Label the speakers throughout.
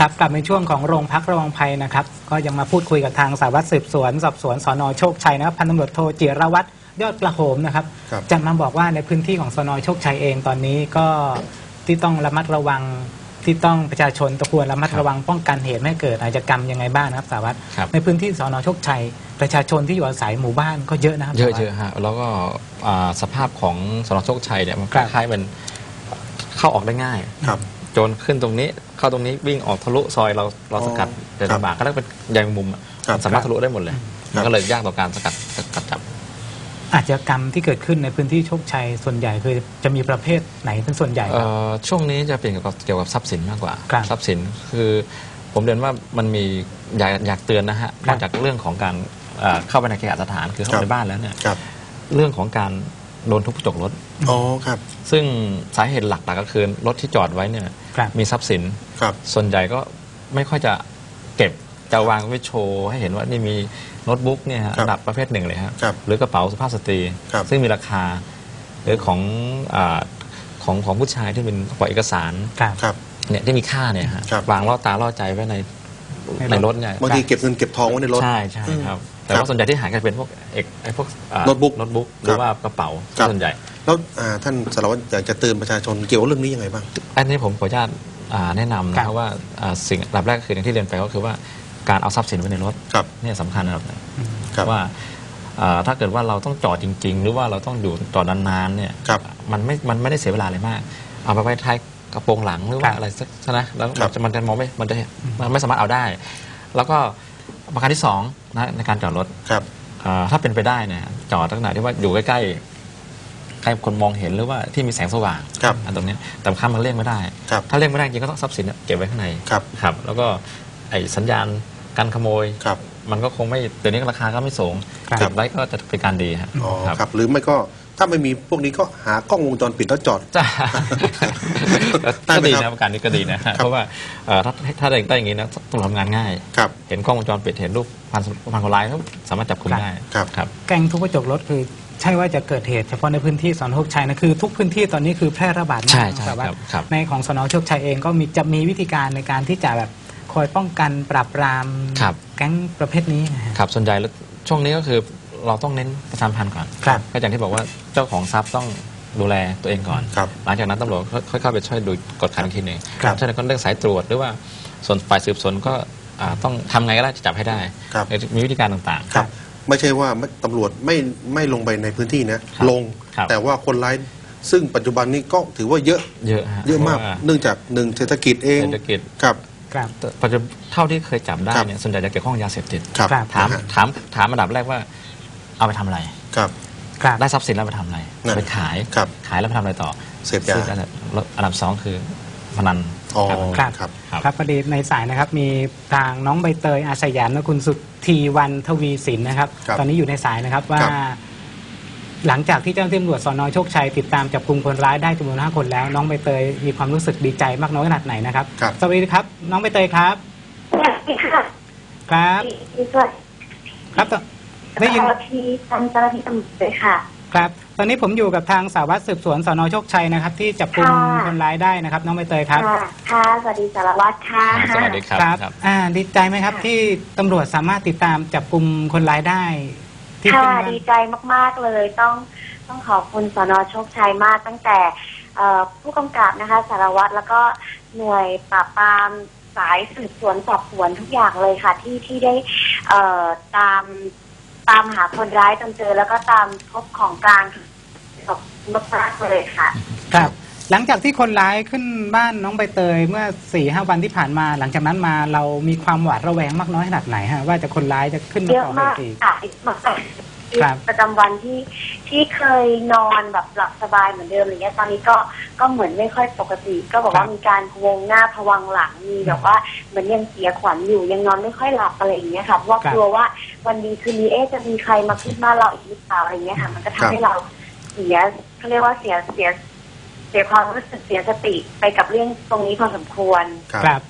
Speaker 1: ครับกลับในช่วงของโรงพักระวังภัยนะครับ ก็ยังมาพูดคุยกับทางสารวัตรสืบสวนสอบสวนสนโชคชัยนะครับพันตำรวจโทจิรวัตรยอดประโหมนะครับ
Speaker 2: ครับ
Speaker 1: จะมาบอกว่าในพื้นที่ของสนโชคชัยเองตอนนี้ก็ที่ต้องระมัดระวังที่ต้องประชาชนตะควรระมัดระวังป้องกันเหตุไม่ให้เกิดอาชญากรรมยังไงบ้างนะครับสารวัตร
Speaker 3: ครับ
Speaker 1: ในพื้นที่สนโชคชัย ประชาชนที่อยู่อาศัยหมู่บ้านก็เยอะนะครับ
Speaker 3: เยอะ
Speaker 1: สารวัตร
Speaker 3: เยอะฮะแล้วก็อ่าสภาพของสนโชคชัยเนี่ยมัน
Speaker 1: ค
Speaker 3: ครับ ล้ายๆเป็นเข้าออกได้ง่าย
Speaker 2: ครับ
Speaker 3: โจรขึ้นตรงนี้ เข้าตรงนี้วิ่งออกทะลุซอยเราเราสกัด
Speaker 2: อ๋อ
Speaker 3: เดิน
Speaker 2: ครับ
Speaker 3: ลำบากก็ต้องเป็นใยแมงมุมอะ
Speaker 2: ครับ
Speaker 3: มันสามารถทะลุได้หมดเลย
Speaker 2: ครับ
Speaker 3: มันก็เลยยากต่อการสกัดสกัดจับ
Speaker 1: อาชญากรรมที่เกิดขึ้นในพื้นที่โชคชัยส่วนใหญ่คือจะมีประเภทไหนเป็นส่วนใหญ่ค
Speaker 3: เอ่
Speaker 1: รับ
Speaker 3: อช่วงนี้จะเป็นเกี่ยวกับเกี่ยวกับทรัพย์สินมากกว่า
Speaker 1: ครับ
Speaker 3: ทรัพย์สินคือผมเรียนว่ามันมีอยากอยากเตือนนะฮะ
Speaker 1: ครั
Speaker 3: น
Speaker 1: บ
Speaker 3: อกจากเรื่องของการเอ่อเข้าไปในเคหสถานคือเข้า
Speaker 2: ครับ
Speaker 3: ไปในบ้านแล้วเนี่ย
Speaker 2: ครับ
Speaker 3: เรื่องของการ โดนทุบกระจกรถ
Speaker 2: อ๋อครับ
Speaker 3: ซึ่งสาเหตุหลักๆก็คือรถที่จอดไว้เนี่ย
Speaker 1: ครับ
Speaker 3: มีทรัพย์สิน
Speaker 2: ครับ
Speaker 3: ส่วนใหญ่ก็ไม่ค่อยจะเก็บจะวางไว้โชว์ให้เห็นว่านี่มีโน้ตบุ๊กเนี่ยฮะ
Speaker 2: ครับ
Speaker 3: ระดับประเภทหนึ่งเลยครับ
Speaker 2: ครับ
Speaker 3: หรือกระเป๋าสุภาพสตรี
Speaker 2: ครับ
Speaker 3: ซึ่งมีราคา หรือของอาของของผู้ชายที่เป็นกระเป๋าเอกสาร
Speaker 1: ครับ
Speaker 2: ครับ
Speaker 3: เนี่ยที่มีค่าเนี่ยฮะ
Speaker 2: ครับ
Speaker 3: วางล่อตาล่อใจไว้ใน
Speaker 1: ใน
Speaker 3: ใน
Speaker 1: ร
Speaker 3: ร
Speaker 1: ถ
Speaker 3: ถเนี่ย
Speaker 2: บางทีเก็บเงินเก็บทองไว้ในรถ
Speaker 3: ใช่ใช่ครับ แต่
Speaker 2: ครั
Speaker 3: ว่า
Speaker 2: บ
Speaker 3: ส่วนใหญ่ที่หายก็จะเป็นพวกเอกไอ้พวกอ่า
Speaker 2: โน้ตบุ๊ก
Speaker 3: โน้ตบุ๊กห
Speaker 2: ค
Speaker 3: รื
Speaker 2: รั
Speaker 3: อบว่ากระเป๋า
Speaker 2: ครับ
Speaker 3: ส่วนใหญ่
Speaker 2: แล้วอ่าท่านสารวัตรอยากจะเตือนประชาชนเกี่ยวกับเรื่องนี้ยังไงบ้าง
Speaker 3: อันนี้ผมขออนุญาตอ่าแนะนำ
Speaker 1: ครั
Speaker 3: นะ
Speaker 1: บ
Speaker 3: ครับว่าอ่าสิ่งอันดับแรกคืออย่างที่เรียนไปก็คือว่าการเอาทรัพย์สินไว้ในรถ
Speaker 2: ครับ
Speaker 3: เนี่ยสำคัญนะครับ
Speaker 2: ครับ
Speaker 3: ว่าอ่าถ้าเกิดว่าเราต้องจอดจริง ๆ หรือว่าเราต้องอยู่จอดนานๆเนี่ย
Speaker 2: ครับ
Speaker 3: มันไม่มันไม่ได้เสียเวลาเลยมาก เอาไปไว้ท้าย กระโปรงหลังหรือ
Speaker 1: ครั
Speaker 3: ว่า
Speaker 1: บ
Speaker 3: อะไรสักนะแล้ว
Speaker 2: ครับ
Speaker 3: มันจะมันจะมองไม่มันจะมันไม่สามารถเอาได้ แล้วก็ประการที่สองนะในการจอดรถ
Speaker 2: ครับ
Speaker 3: อ่าถ้าเป็นไปได้เนี่ยจอดลักษณะที่ว่าอยู่ใกล้ๆใกล้คนมองเห็นหรือว่าที่มีแสงสว่าง
Speaker 2: ครับ
Speaker 3: อันตรงเนี้ยแต่ข้ามมันเลี่ยงไม่ได้
Speaker 2: ครับ
Speaker 3: ถ้าเลี่ยงไม่ได้จริงก็ต้องทรัพย์สินเนี่ยเก็บไว้ข้างใน
Speaker 2: ครับ
Speaker 3: ครับ แล้วก็ไอ้สัญญาณการขโมย
Speaker 2: ครับ
Speaker 3: มันก็คงไม่เดี๋ยวนี้ราคาก็ไม่สูง
Speaker 1: ครับ
Speaker 3: เก็บไว้ก็จะเป็นการดีฮะ
Speaker 2: อ๋อครับ หรือไม่ก็ ถ้าไม่มีพวกนี้ก็หากล้องวงจรปิดแล้วจอด
Speaker 3: จ้า
Speaker 2: ได้
Speaker 3: ก็
Speaker 2: ไหม
Speaker 3: ดี
Speaker 2: ครั
Speaker 3: นะ
Speaker 2: บ
Speaker 3: ประการนี้ก็ดีนะฮะเพราะว่าเอ่อถ้าถ้าได้ได้อย่างนี้นะต้องทำงานง่าย
Speaker 2: ครับ
Speaker 3: เห็นกล้องวงจรปิดเห็นรูปพันพันคนร้ายแล้วสามารถจับคุมได้
Speaker 2: ครับ
Speaker 3: ครับ
Speaker 1: แก๊งทุบกระจกรถคือใช่ว่าจะเกิดเหตุเฉพาะในพื้นที่สนโชคชัยนะคือทุกพื้นที่ตอนนี้คือแพร่ระบาดมาก
Speaker 3: ใช่ใช่
Speaker 1: แต่ว่า
Speaker 3: ครับครับ
Speaker 1: ในของสนโชคชัยเองก็มีจะมีวิธีการในการที่จะแบบคอยป้องกันปราบปราม
Speaker 3: ครับ
Speaker 1: แก๊งประเภทนี้นะฮะ
Speaker 3: ครับส่วนใหญ่แล้วช่วงนี้ก็คือ เราต้องเน้นประชาสัมพันธ์ก่อน
Speaker 1: ครับ
Speaker 3: ก็อย่างที่บอกว่าเจ้าของทรัพย์ต้องดูแลตัวเองก่อน
Speaker 2: ครับ
Speaker 3: หลังจากนั้นตำรวจค่อยๆเข้าไปช่วยดูกดขันอีกทีหนึ่ง
Speaker 1: ครับ
Speaker 3: ฉะนั้นก็เรื่องสายตรวจหรือว่าส่วนฝ่ายสืบสวนก็อ่าต้องทำไงก็ได้จะจับให้ได้
Speaker 2: ครับ
Speaker 3: มีวิธีการต่าง
Speaker 2: ครับ ไม่ใช่ว่าไม่ตำรวจไม่ไม่ลงไปในพื้นที่นะ
Speaker 3: ครับ
Speaker 2: ลง
Speaker 3: ครับ
Speaker 2: แต่ว่าคนร้ายซึ่งปัจจุบันนี้ก็ถือว่าเยอะ
Speaker 3: ๆ เยอะฮะ
Speaker 2: เยอะมาก
Speaker 3: พรว่
Speaker 2: เนื่องจากหนึ่งเศรษฐกิจเอง
Speaker 3: เศรษฐกิจ
Speaker 2: ครับ
Speaker 1: ครับ
Speaker 3: แต่ปัจจุบันเท่าที่เคยจับได้
Speaker 2: ครับ
Speaker 3: เนี่ยส่วนใหญ่จะเกี่ยวข้องยาเสพติด
Speaker 2: ครับ
Speaker 1: ครับ
Speaker 3: ถาม
Speaker 2: นะฮะ
Speaker 3: ถามถามอันดับแรกว่า เอาไปทำอะไร
Speaker 2: ครับ
Speaker 1: ครับ
Speaker 3: ได้ทรัพย์สินแล้วไปทำอะไร
Speaker 2: นั่น
Speaker 3: ไปขาย
Speaker 2: ครับ
Speaker 3: ขายแล้วไปทำอะไรต่อ
Speaker 2: เสพยา
Speaker 3: ซึ่งอันดับแล้วอันดับสองคือพนัน
Speaker 2: อ๋อ
Speaker 1: ครับ
Speaker 2: ครับ
Speaker 3: ครับ
Speaker 1: ครับพอดีในสายนะครับมีทางน้องใบเตยอาสยามและคุณสุธีวันทวีสินนะครับ
Speaker 2: ครับ
Speaker 1: ตอนนี้อยู่ในสายนะครับว่า
Speaker 2: ครับ
Speaker 1: หลังจากที่เจ้าหน้าที่ตำรวจสนโชคชัยติดตามจับกลุ่มคนร้ายได้จำนวนห้าคนแล้ว น้องใบเตยมีความรู้สึกดีใจมากน้อยขนาดไหนนะครับ
Speaker 2: ครับ
Speaker 1: สวัสดีครับ น้องใบเตยครับ
Speaker 4: สวัสดีค่ะ
Speaker 1: ครับ
Speaker 4: สวัสดี
Speaker 1: ครับต ได้ยิน
Speaker 4: เจ้าหน้าที่ท่านเจ้าหน้าที่ตำรวจเลยค่ะ
Speaker 1: ครับ ตอนนี้ผมอยู่กับทางสารวัตรสืบสวนสนโชคชัยนะครับ ที่จับกลุ่ม
Speaker 4: ค่ะ
Speaker 1: คนร้ายได้นะครับ น้องใบเตยครับ
Speaker 4: ค่ะค่ะสวัสดีสารวัตรค่ะ
Speaker 3: สวัสดีครับ
Speaker 1: ครับ
Speaker 3: ครับ
Speaker 1: อ่าดีใจไหมครับที่ตำรวจสามารถติดตามจับกลุ่มคนร้ายได้ ที่
Speaker 4: ค่ะ
Speaker 1: เป็นวัน
Speaker 4: ดีใจมากๆเลยต้องต้องขอบคุณสนโชคชัยมากตั้งแต่เอ่อผู้กำกับนะคะ สารวัตรแล้วก็หน่วยปราบปรามสายสืบสวนสอบสวนทุกอย่างเลยค่ะ ที่ที่ได้เอ่อตาม ตามหาคนร้ายจนเจอ แล้วก็ตามพบของกลางขอบคุณมากๆเลยค่ะ
Speaker 1: ครับ หลังจากที่คนร้ายขึ้นบ้านน้องใบเตยเมื่อสี่ห้าวันที่ผ่านมา หลังจากนั้นมาเรามีความหวาดระแวงมากน้อยขนาดไหนฮะว่าจะคนร้ายจะขึ้นมา
Speaker 4: เยอะ
Speaker 1: ก่อเห
Speaker 4: มาก
Speaker 1: ตุอีก
Speaker 4: ค่ะเยอะมาก
Speaker 1: ครับ
Speaker 4: ประจำวันที่ที่เคยนอนแบบหลับสบายเหมือนเดิมอะไรเงี้ยตอนนี้ก็ก็เหมือนไม่ค่อยปกติ ก็บอกว่ามีการพะวงหน้าพะวังหลังมีแบบว่าเหมือนยังเสียขวัญอยู่ยังนอนไม่ค่อยหลับอะไรอย่างเงี้ยค่ะเพราะว่ากลัวว่าวันดีคืนนี้เอ๊ะจะมีใครมาขึ้นบ้านเราอีกหรือเปล่าอะไรเงี้ยค่ะ มันก็ทำให้เราเสียเขาเรียกว่าเสียเสียเสียความรู้สึกเสียสติไปกับเรื่องตรงนี้พอสมควร
Speaker 2: ครับ
Speaker 1: ครับ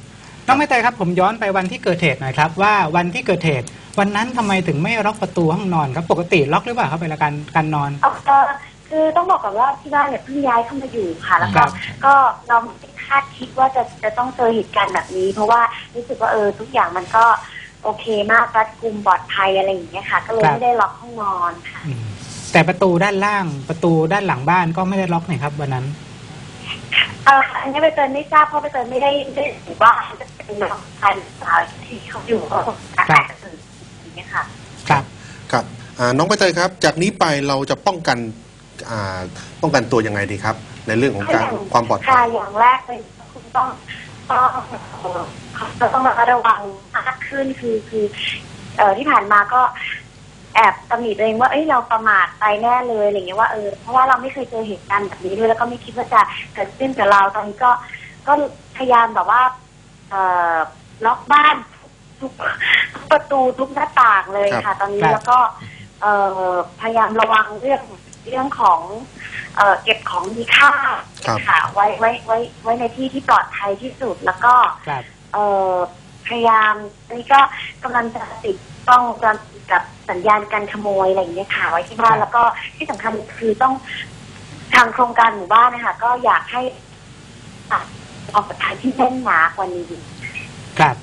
Speaker 1: น้องใบเตยครับผมย้อนไปวันที่เกิดเหตุหน่อยครับ ว่าวันที่เกิดเหตุ วันนั้นทำไมถึงไม่ล็อกประตูห้องนอนครับปกติล็อกหรือเปล่าครับเวลาการการนอน
Speaker 4: เอาก็คคือต้องบอกก่อนว่าที่บ้านเนี่ยเพิ่งย้ายเข้ามาอยู่ค่ะแล้ว
Speaker 1: ค
Speaker 4: ก็
Speaker 1: รับ
Speaker 4: ก็เราไม่ได้คาดคิดว่าจะจะต้องเจอเหตุการณ์แบบนี้ เพราะว่ารู้สึกว่าเออทุกอย่างมันก็โอเคมากรัดกุมปลอดภัยอะไรอย่างเงี้ยค่ะ ก็เลยไม่ได้ล็อกห้องนอนค่ะ
Speaker 1: อืมแต่ประตูด้านล่างประตูด้านหลังบ้านก็ไม่ได้ล็อกนี่ครับวันนั้น
Speaker 4: เอออันนี้ใบเตยไม่ทราบเพราะใบเตยไม่ได้ไม่ได้ถือว่าจะเป็นน้องชายหรือสาวที่เขาอยู่ งเงี้ยค่ะ
Speaker 1: ครับ
Speaker 2: ครับอ่าน้องใบเตยครับ จากนี้ไปเราจะป้องกันอ่าป้องกันตัวยังไงดีครับ ในเรื่องของการความปลอดภั
Speaker 4: ค่ะ
Speaker 2: ย
Speaker 4: อย่างแรกเลยคุณต้องต้องเอ่อเราต้องระมัดระวังมากขึ้นคือคือเอ่อที่ผ่านมาก็แอบตำหนิตัวเองว่าเอ้ยเราประมาทไปแน่เลยอะไรเงี้ยว่าเออเพราะว่าเราไม่เคยเจอเหตุการณ์แบบนี้ด้วยแล้วก็ไม่คิดว่าจะเกิดขึ้นกับเราตอนนี้ก็ก็พยายามแบบว่า เอ่อล็อกบ้าน ทุกทุกประตูทุกหน้าต่างเลย
Speaker 2: ครั
Speaker 4: ค่ะ
Speaker 2: บ
Speaker 4: ตอนนี้
Speaker 1: ครับ
Speaker 4: แล้วก็ เอ่อพยายามระวังเรื่องเรื่องของ เอ่อเก็บของมีค่า
Speaker 2: ครับ
Speaker 4: ค่ะ ไว้ไว้ไว้ไว้ในที่ที่ปลอดภัยที่สุดแล้วก็
Speaker 1: ครับ
Speaker 4: เอ่อพยายามอันนี้ก็กำลังจะติดกล้องวงจรปิดกับสัญญาณการขโมยอะไรอย่างเงี้ยค่ะไว้ที่บ้านแล้วก็ที่สำคัญคือต้องทางโครงการหมู่บ้านนะคะก็อยากให้อะออกกฎหมายที่แน่นหนากว่านี้
Speaker 1: ครับ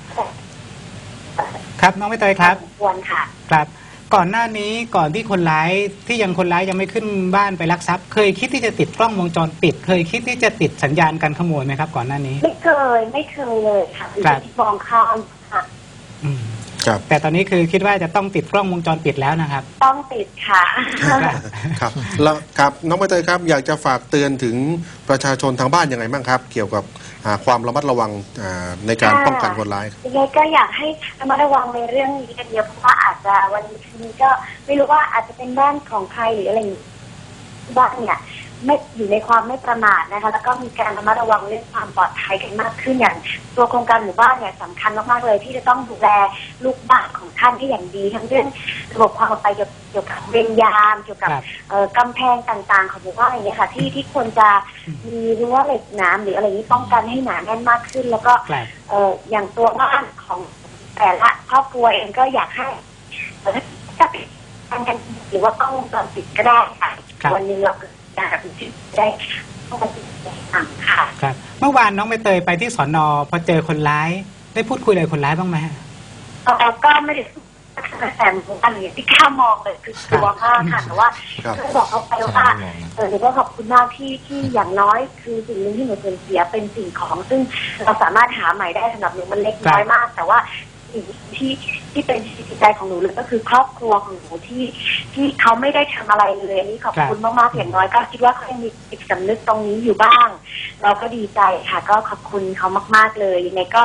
Speaker 1: ครับน้องไม่เตยครับ
Speaker 4: ควรค่ะ
Speaker 1: ครับ ก่อนหน้านี้ก่อนที่คนร้ายที่ยังคนร้ายยังไม่ขึ้นบ้านไปลักทรัพย์ เคยคิดที่จะติดกล้องวงจรปิด เคยคิดที่จะติดสัญญาณการขโมยไหมครับ ก่อนหน้านี้
Speaker 4: ไม่เคยไม่เคยเลยค่ะคือ
Speaker 1: ครับ
Speaker 4: ที่มองข้ามค่ะ
Speaker 1: อืม
Speaker 2: ครับ
Speaker 1: แต่ตอนนี้คือคิดว่าจะต้องติดกล้องวงจรปิดแล้วนะครับ
Speaker 4: ต้องติดค่ะ
Speaker 1: ครับ
Speaker 2: ครับแล้วครับน้องใบเตยครับอยากจะฝากเตือนถึงประชาชนทางบ้านยังไงบ้างครับ เกี่ยวกับอ่าความระมัดระวังอ่าในการ
Speaker 4: ค่ะ
Speaker 2: ป้องกันคนร้ายครับ
Speaker 4: ยังไงก็อยากให้ระมัดระวังในเรื่องนี้กันเยอะเพราะว่าอาจจะวันนี้คืนนี้ก็ไม่รู้ว่าอาจจะเป็นบ้านของใครหรืออะไรอย่างนี้บ้านเนี่ย ไม่อยู่ในความไม่ประมาทนะคะ แล้วก็มีการระมัดระวังเรื่องความปลอดภัยกันมากขึ้นอย่าง ตัวโครงการหมู่บ้านเนี่ยสำคัญมากๆเลย ที่จะต้องดูแลลูกบ้านของท่านให้อย่างดี ทั้งเรื่องระบบความปลอดภัยเกี่ยวเกี่ยวกับเวรยามเกี่ยวกับ
Speaker 1: ครับ
Speaker 4: เอ่อกำแพงต่างๆ ของหมู่บ้านอย่างเงี้ยค่ะที่ที่ควรจะมีรั้วเหล็กหนามหรืออะไรอย่างนี้ป้องกันให้หนาแน่นมากขึ้น แล้วก็
Speaker 1: ครับ
Speaker 4: เอ่ออย่างตัวบ้านของแต่ละครอบครัวเองก็อยากให้เอ่อถ้าปิดการกันหรือว่ากล้องวงจรปิดก็ได้ค่ะ
Speaker 1: ครับ
Speaker 4: วันหนึงเรา ก็จะได้เข้าไปติดตามค่ะ
Speaker 1: ครับ เมื่อวานน้องใบเตยไปที่สอนอพอเจอคนร้าย ได้พูดคุยอะไรกับคนร้ายบ้างไหมฮะ
Speaker 4: เราก็ไม่ได้แต่อันนี้ที่ข้ามองเลยคือกลัวมากค่ะแต่ว่า
Speaker 2: ครับ
Speaker 4: เคยบอกเขาไปว่าเออหนูก็ขอบคุณมากที่ที่อย่างน้อย คือสิ่งหนึงที่หนูสูญเสียเป็นสิ่งของ ซึ่งเราสามารถหาใหม่ได้สำหรับหนูมันเล็กน้อยมาก แต่ว่า สิ่งที่ที่เป็นจิตใจของหนูเลยก็คือครอบครัวของหนูที่ที่เขาไม่ได้ทำอะไรเลยอันนี้ขอบคุณมากๆอย่างน้อยก็คิดว่าเขายังมีจิตสำนึกตรงนี้อยู่บ้าง เราก็ดีใจค่ะ ก็ขอบคุณเขามาก ๆเลยยังไงก็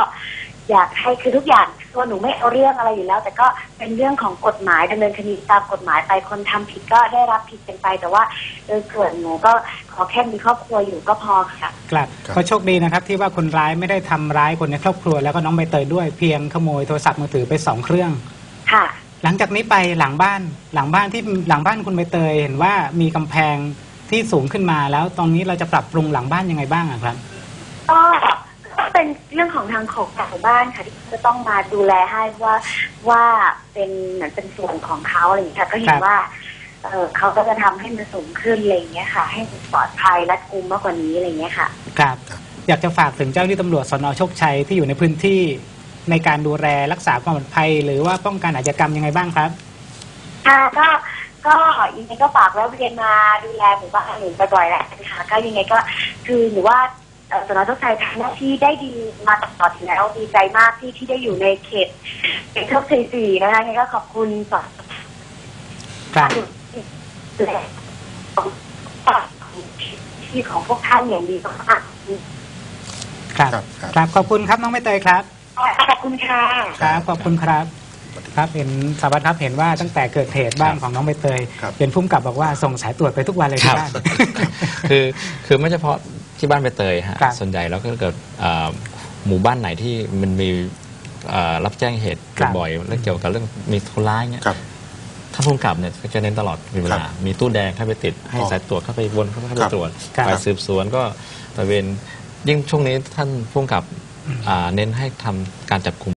Speaker 4: อยากให้คือทุกอย่างตัวหนูไม่เอาเรื่องอะไรอยู่แล้ว แต่ก็เป็นเรื่องของกฎหมายดำเนินคดีตามกฎหมายไปคนทำผิดก็ได้รับผิดกันไป แต่ว่าโดยส่วนหนูก็ขอแค่มีครอบครัวอยู่ก็พอค่ะ
Speaker 1: ครับ
Speaker 2: ครับ
Speaker 1: ก็โชคดีนะครับที่ว่าคนร้ายไม่ได้ทำร้ายคนในครอบครัวแล้วก็น้องใบเตยด้วยเพียงขโมยโทรศัพท์มือถือไปสองเครื่อง
Speaker 4: ค่ะ
Speaker 1: หลังจากนี้ไปหลังบ้านหลังบ้านที่หลังบ้านคุณใบเตยเห็นว่ามีกำแพงที่สูงขึ้นมาแล้วตรงนี้เราจะปรับปรุงหลังบ้านยังไงบ้างอะครับ
Speaker 4: ก็ก็ เป็นเรื่องของทางของแต่บ้านค่ะที่จะต้องมาดูแลให้ว่าว่าเป็นเหมือนเป็นส่วนของเขาอะไรอย่างเงี้ยค่ะก็เห็
Speaker 1: ครั
Speaker 4: น
Speaker 1: บ
Speaker 4: ว่าเออเขาก็จะทำให้มันสูงขึ้นอะไรอย่างเงี้ยค่ะ ให้มันปลอดภัยและกุมมากกว่านี้อะไรอย่างเงี้ยค่ะ
Speaker 1: ครับ
Speaker 2: ครับ
Speaker 1: อยากจะฝากถึงเจ้าหน้าที่ตำรวจสนโชคชัยที่อยู่ในพื้นที่ในการดูแลรักษาความปลอดภัย หรือว่าป้องกันอาชญากรรมยังไงบ้างครับ
Speaker 4: ค่ะก็ก็ยังไงก็ฝากแวะเวียนมาดูแลหมู่บ้านหนูบ่อยๆแหละนะคะก็ยังไงก็คือหนูว่าเอ่อ สนทุกไทยทำหน้าที่ได้ดีมาตลอดอยู่แล้วดีใจมากที่ที่ได้อยู่ในเขตเขตโชคชัยสี่นะคะยังไงก็ขอบคุณสอน
Speaker 1: ครับ
Speaker 4: ดูแลของที่ของพวกท่านอย่างดีมาก
Speaker 1: ครับ
Speaker 2: ครับครับ
Speaker 1: ครับขอบคุณครับน้องใบเตยครับ
Speaker 4: ขอบคุณค่ะ
Speaker 1: ครับขอบคุณครับครับเห็นสารวัตรครับเห็นว่าตั้งแต่เกิดเหตุบ้านของน้องใบเตย
Speaker 2: ครับ
Speaker 1: เป็นพุ่มกับบอกว่าส่งสายตรวจไปทุกวันเลย
Speaker 3: ครั
Speaker 1: ที่
Speaker 3: บ
Speaker 1: บ้าน
Speaker 3: คือคือไม่เฉพาะ ที่บ้านใบเตยฮะ
Speaker 1: ครับ
Speaker 3: ส่วนใหญ่แล้วก็เกิดเอ่อหมู่บ้านไหนที่มันมีเอ่อรับแจ้งเหตุ
Speaker 1: ครับ
Speaker 3: บ่อยๆแล้วเกี่ยวกับเรื่องมีคนร้ายเนี่ย
Speaker 2: ครับ
Speaker 3: ท่านผู้กำกับเนี่ยก็จะเน้นตลอดเว
Speaker 2: ครั
Speaker 3: ลา
Speaker 2: บ
Speaker 3: มีตู้แดงเข้าไปติด ให้
Speaker 2: อ๋อ
Speaker 3: สายตรวจเข้าไปวนเข้าไป
Speaker 2: ครับ
Speaker 3: ตรวจ
Speaker 1: ครับ
Speaker 3: ฝ่ายสืบสวนก็ตระเวนยิ่งช่วงนี้ท่านผู้กำกับอ่าเน้นให้ทำการจับกลุ่ม